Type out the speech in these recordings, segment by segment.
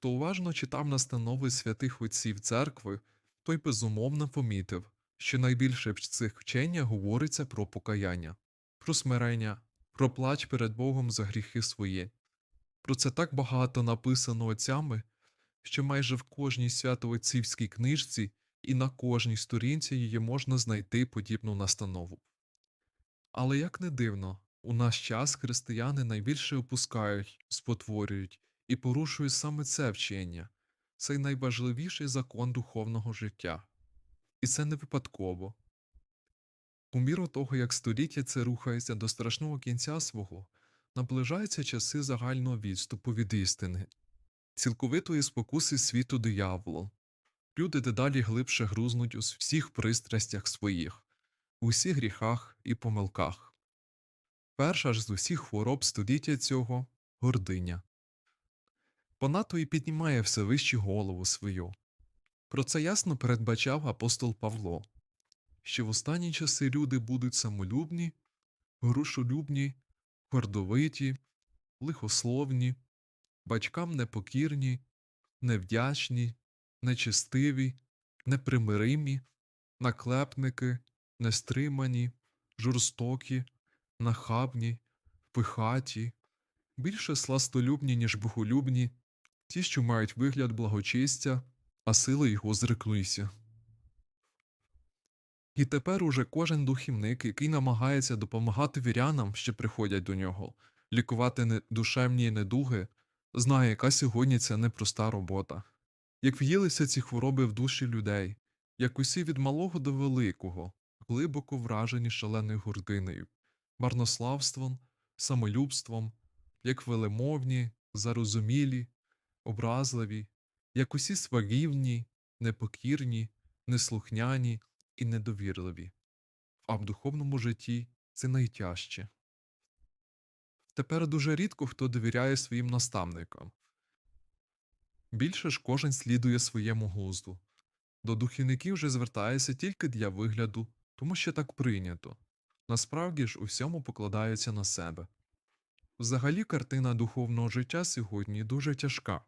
Хто уважно читав настанови святих отців церкви, той безумовно помітив, що найбільше в цих вченнях говориться про покаяння, про смирення, про плач перед Богом за гріхи свої. Про це так багато написано отцями, що майже в кожній святоотцівській книжці і на кожній сторінці її можна знайти подібну настанову. Але як не дивно, у наш час християни найбільше опускають, спотворюють і порушують саме це вчення, цей найважливіший закон духовного життя. І це не випадково. У міру того, як століття це рухається до страшного кінця свого, наближаються часи загального відступу від істини, цілковитої спокуси світу дияволу. Люди дедалі глибше грузнуть у всіх пристрастях своїх, у всіх гріхах і помилках. Перша ж з усіх хвороб століття цього гординя. Понадто і піднімає все вище голову свою. Про це ясно передбачав апостол Павло, що в останні часи люди будуть самолюбні, грушолюбні, гордовиті, лихословні, батькам непокірні, невдячні, нечестиві, непримиримі, наклепники, нестримані, жорстокі, нахабні, пихаті, більше сластолюбні, ніж боголюбні, ті, що мають вигляд благочистя, а сили його зреклися. І тепер уже кожен духівник, який намагається допомагати вірянам, що приходять до нього, лікувати душевні недуги, знає, яка сьогодні це непроста робота. Як в'їлися ці хвороби в душі людей, як усі від малого до великого, глибоко вражені шаленою гординою, марнославством, самолюбством, як велемовні, зарозумілі, образливі, як усі сварівні, непокірні, неслухняні і недовірливі, а в духовному житті це найтяжче. Тепер дуже рідко хто довіряє своїм наставникам. Більше ж кожен слідує своєму глузду. До духівників же звертається тільки для вигляду, тому що так прийнято. Насправді ж у всьому покладаються на себе. Взагалі картина духовного життя сьогодні дуже тяжка.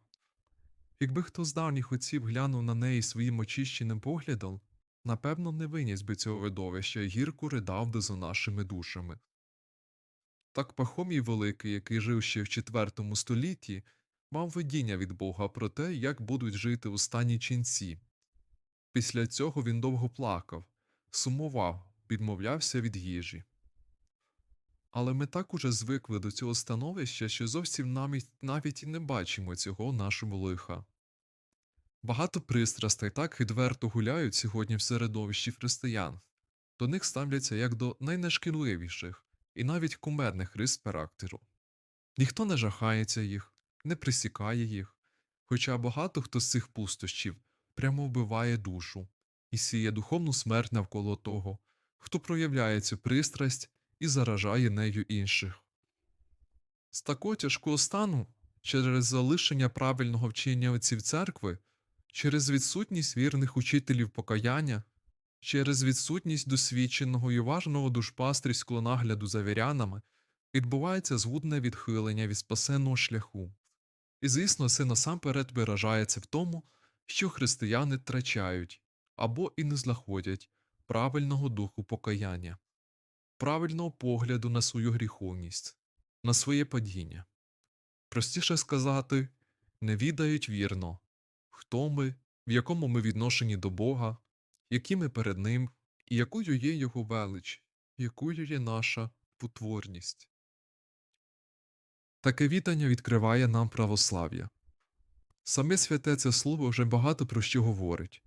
Якби хто з давніх отців глянув на неї своїм очищеним поглядом, напевно, не виніс би цього видовища і гірко ридав би за нашими душами. Так Пахомій Великий, який жив ще в IV столітті, мав видіння від Бога про те, як будуть жити останні ченці. Після цього він довго плакав, сумував, відмовлявся від їжі. Але ми так уже звикли до цього становища, що зовсім навіть, навіть і не бачимо цього в нашому лиха. Багато пристрастей так відверто гуляють сьогодні в середовищі християн, до них ставляться як до найнешкідливіших і навіть кумедних рис характеру. Ніхто не жахається їх, не присікає їх, хоча багато хто з цих пустощів прямо вбиває душу і сіє духовну смерть навколо того, хто проявляє цю пристрасть і заражає нею інших. З такого тяжкого стану, через залишення правильного вчення отців церкви, через відсутність вірних учителів покаяння, через відсутність досвідченого і важного душпастерського нагляду за вірянами, відбувається згудне відхилення від спасенного шляху. І, звісно, це насамперед виражається в тому, що християни втрачають або і не знаходять правильного духу покаяння, правильного погляду на свою гріховність, на своє падіння. Простіше сказати, не відають вірно, хто ми, в якому ми відношені до Бога, які ми перед Ним, і якою є Його велич, якою є наша потворність. Таке вітання відкриває нам православ'я. Саме святе це слово вже багато про що говорить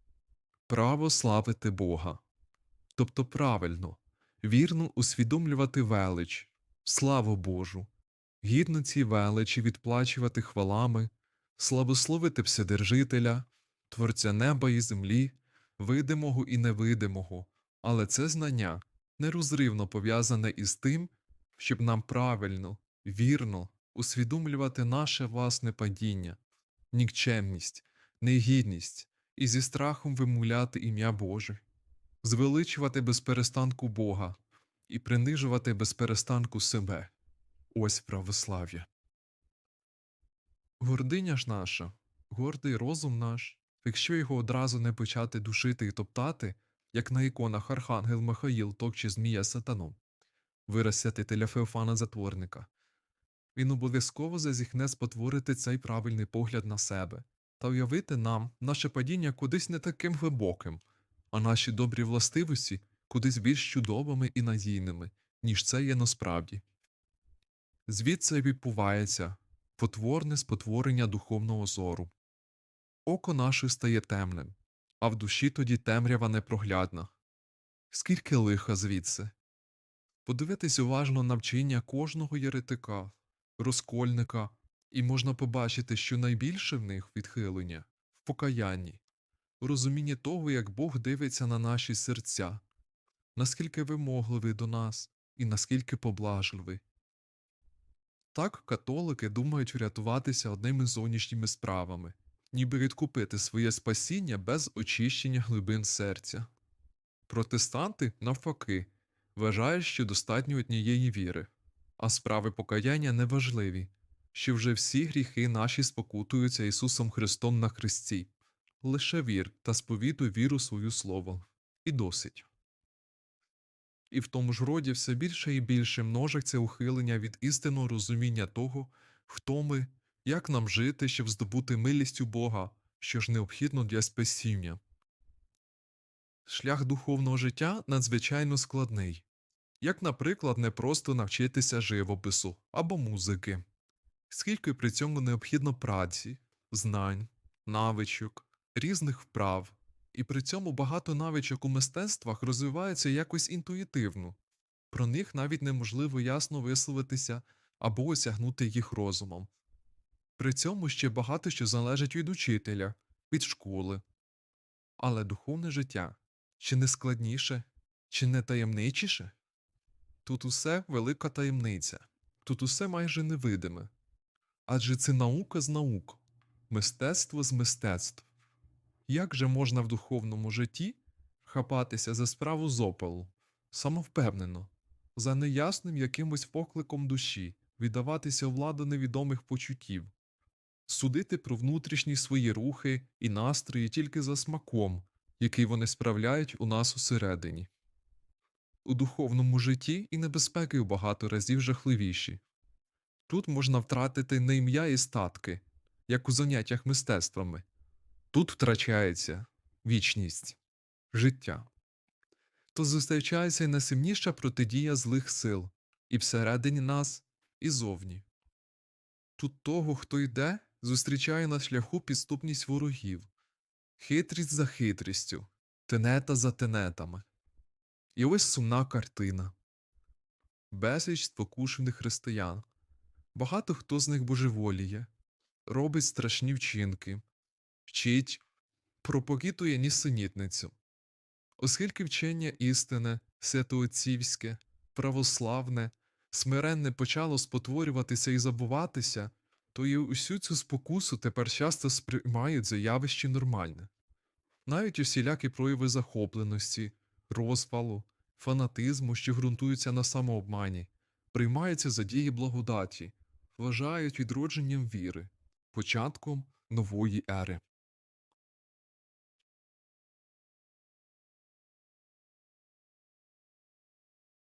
право славити Бога, тобто правильно, вірно усвідомлювати велич, славу Божу, гідно цій величі відплачувати хвалами, славословити Вседержителя, Творця неба і землі, видимого і невидимого, але це знання нерозривно пов'язане із тим, щоб нам правильно, вірно усвідомлювати наше власне падіння, нікчемність, негідність і зі страхом вимовляти ім'я Боже, звеличувати без перестанку Бога і принижувати без перестанку себе. Ось православ'я. Гординя ж наша, гордий розум наш, якщо його одразу не почати душити і топтати, як на іконах Архангел Михаїл токче змія сатану, вираз святителя Феофана Затворника, він обов'язково зазіхне спотворити цей правильний погляд на себе та уявити нам наше падіння кудись не таким глибоким, а наші добрі властивості кудись більш чудовими і надійними, ніж це є насправді. Звідси відбувається потворне спотворення духовного зору. Око наше стає темним, а в душі тоді темрява непроглядна. Скільки лиха звідси? Подивитись уважно на вчення кожного єретика, розкольника, і можна побачити, що найбільше в них відхилення в покаянні, в розумінні того, як Бог дивиться на наші серця, наскільки вимогливий до нас і наскільки поблажливий. Так католики думають врятуватися одними зовнішніми справами, ніби відкупити своє спасіння без очищення глибин серця. Протестанти, навпаки, вважають, що достатньо однієї віри, а справи покаяння неважливі, що вже всі гріхи наші спокутуються Ісусом Христом на Христі. Лише вір та сповідуй віру свою слово. І досить. І в тому ж роді все більше і більше множиться ухилення від істинного розуміння того, хто ми, як нам жити, щоб здобути милість у Бога, що ж необхідно для спасіння. Шлях духовного життя надзвичайно складний, як, наприклад, не просто навчитися живопису або музики, скільки при цьому необхідно праці, знань, навичок, різних вправ, і при цьому багато навичок у мистецтвах розвиваються якось інтуїтивно, про них навіть неможливо ясно висловитися або осягнути їх розумом. При цьому ще багато що залежить від учителя, від школи. Але духовне життя чи не складніше, чи не таємничіше? Тут усе велика таємниця, тут усе майже невидиме. Адже це наука з наук, мистецтво з мистецтв. Як же можна в духовному житті хапатися за справу зопалу, самовпевнено, за неясним якимось покликом душі, віддаватися владу невідомих почуттів, судити про внутрішні свої рухи і настрої тільки за смаком, який вони справляють у нас усередині? У духовному житті і небезпеки в багато разів жахливіші. Тут можна втратити не ім'я і статки, як у заняттях мистецтвами. Тут втрачається вічність, життя. То зустрічається й найсильніша протидія злих сил і всередині нас, і зовні. Тут того, хто йде, зустрічає на шляху підступність ворогів, хитрість за хитрістю, тенета за тенетами. І ось сумна картина. Безліч спокушених християн. Багато хто з них божеволіє, робить страшні вчинки, вчить, пропокитує нісенітницю. Оскільки вчення істине, святоотцівське, православне, смиренне почало спотворюватися і забуватися, то і усю цю спокусу тепер часто сприймають за явище нормальне. Навіть усілякі прояви захопленості, розпалу, фанатизму, що ґрунтуються на самообмані, приймаються за дії благодаті, вважають відродженням віри, початком нової ери.